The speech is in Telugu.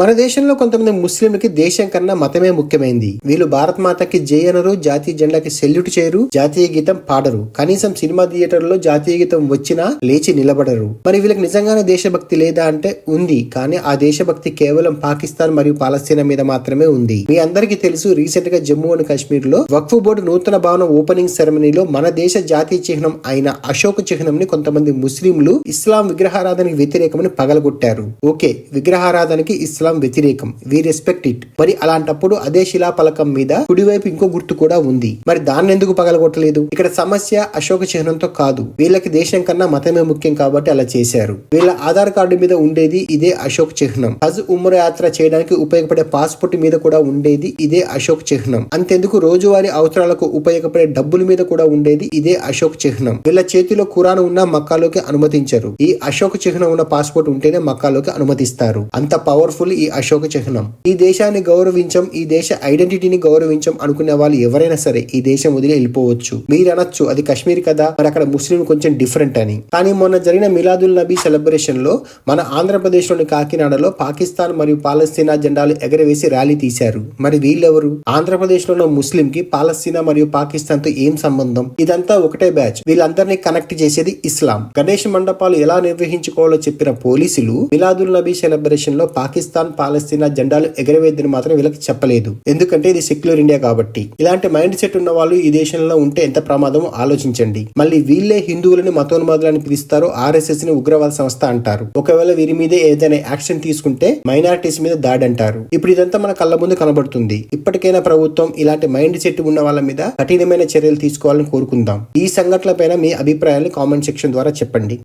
మన దేశంలో కొంతమంది ముస్లింలకి దేశం కన్నా మతమే ముఖ్యమైంది. వీళ్ళు భారత్ మాతకి జై అనరు జాతీయ జెండాకి సెల్యూట్ చేయరు జాతీయ గీతం పాడరు. కనీసం సినిమా థియేటర్లో జాతీయ గీతం వచ్చినా లేచి నిలబడరు. మరి వీళ్ళకి నిజంగానే దేశభక్తి లేదా అంటే ఉంది కానీ ఆ దేశభక్తి కేవలం పాకిస్తాన్ మరియు పాలస్తీనా మీద మాత్రమే ఉంది. మీ అందరికీ తెలుసు రీసెంట్గా జమ్మూ అండ్ కాశ్మీర్లో వక్ఫ్ బోర్డు నూతన భవనం ఓపెనింగ్ సెరమనీలో మన దేశ జాతీయ చిహ్నం అయిన అశోక చిహ్నం ని కొంతమంది ముస్లింలు ఇస్లాం విగ్రహారాధనకి వ్యతిరేకమని పగలగొట్టారు. ఓకే విగ్రహారాధనకి ఇస్లాం వ్యతిరేకం. వి రెస్పెక్ట్ ఇట్ మరి అలాంటప్పుడు అదే శిలాఫలకం మీద కుడివైపు ఇంకో గుర్తు కూడా ఉంది. మరి దాన్ని ఎందుకు పగలగొట్టలేదు? ఇక్కడ సమస్య అశోక చిహ్నంతో కాదు. వీళ్ళకి దేశం కన్నా మతమే ముఖ్యం కాబట్టి అలా చేశారు. వీళ్ళ ఆధార్ కార్డు మీద ఉండేది ఇదే అశోక్ చిహ్నం. హజ్ ఉమ్ర యాత్ర చేయడానికి ఉపయోగపడే పాస్పోర్ట్ మీద కూడా ఉండేది ఇదే అశోక్ చిహ్నం. అంతెందుకు రోజువారీ అవసరాలకు ఉపయోగపడే డబ్బుల మీద కూడా ఉండేది ఇదే అశోక్ చిహ్నం. వీళ్ళ చేతిలో ఖురాన్ ఉన్న మక్కాలోకి అనుమతించరు. ఈ అశోక్ చిహ్నం ఉన్న పాస్పోర్ట్ ఉంటేనే మక్కాలోకి అనుమతిస్తారు. అంత పవర్ఫుల్ ఈ అశోక చిహ్నం. ఈ దేశాన్ని గౌరవించం ఈ దేశ ఐడెంటిటీని గౌరవించం అనుకునే వాళ్ళు ఎవరైనా సరే ఈ దేశం వదిలి వెళ్ళిపోవచ్చు. మీరు అనొచ్చు అది కశ్మీర్ కదా మరి అక్కడ ముస్లిం కొంచెం డిఫరెంట్ అని. కానీ మొన్న జరిగిన మిలాదుల్ నబీ సెలబ్రేషన్లో మన ఆంధ్రప్రదేశ్లోని కాకినాడలో పాకిస్తాన్ మరియు పాలస్తీనా జెండాలు ఎగరవేసి ర్యాలీ తీశారు. మరి వీళ్ళెవరు? ఆంధ్రప్రదేశ్లో ఉన్న ముస్లిం కి పాలస్తీనా మరియు పాకిస్తాన్తో ఏం సంబంధం? ఇదంతా ఒకటే బ్యాచ్ వీళ్ళందరినీ కనెక్ట్ చేసేది ఇస్లాం. గణేష్ మండపాలు ఎలా నిర్వహించుకోవాలో చెప్పిన పోలీసులు మిలాదుల్ నబీ సెలబ్రేషన్లో పాకిస్తాన్ పాలస్తీనా జెండాలు ఎగరవేద్దని మాత్రం వీళ్ళకి చెప్పలేదు. ఎందుకంటే ఇది సెక్యులర్ ఇండియా కాబట్టి. ఇలాంటి మైండ్ సెట్ ఉన్న వాళ్ళు ఈ దేశంలో ఉంటే ఎంత ప్రమాదమో ఆలోచించండి. మళ్ళీ వీళ్ళే హిందువులని మతోన్మాదులని పిలుస్తారు ఆర్ఎస్ఎస్ని ఉగ్రవాద సంస్థ అంటారు. ఒకవేళ వీరి మీదే ఏదైనా యాక్షన్ తీసుకుంటే మైనారిటీస్ మీద దాడి అంటారు ఇప్పుడు ఇదంతా మన కళ్ళ ముందు కనబడుతుంది. ఇప్పటికైనా ప్రభుత్వం ఇలాంటి మైండ్ సెట్ ఉన్న వాళ్ళ మీద కఠినమైన చర్యలు తీసుకోవాలని కోరుకుందాం. ఈ సంఘటనలపైన మీ అభిప్రాయాన్ని కామెంట్ సెక్షన్ ద్వారా చెప్పండి.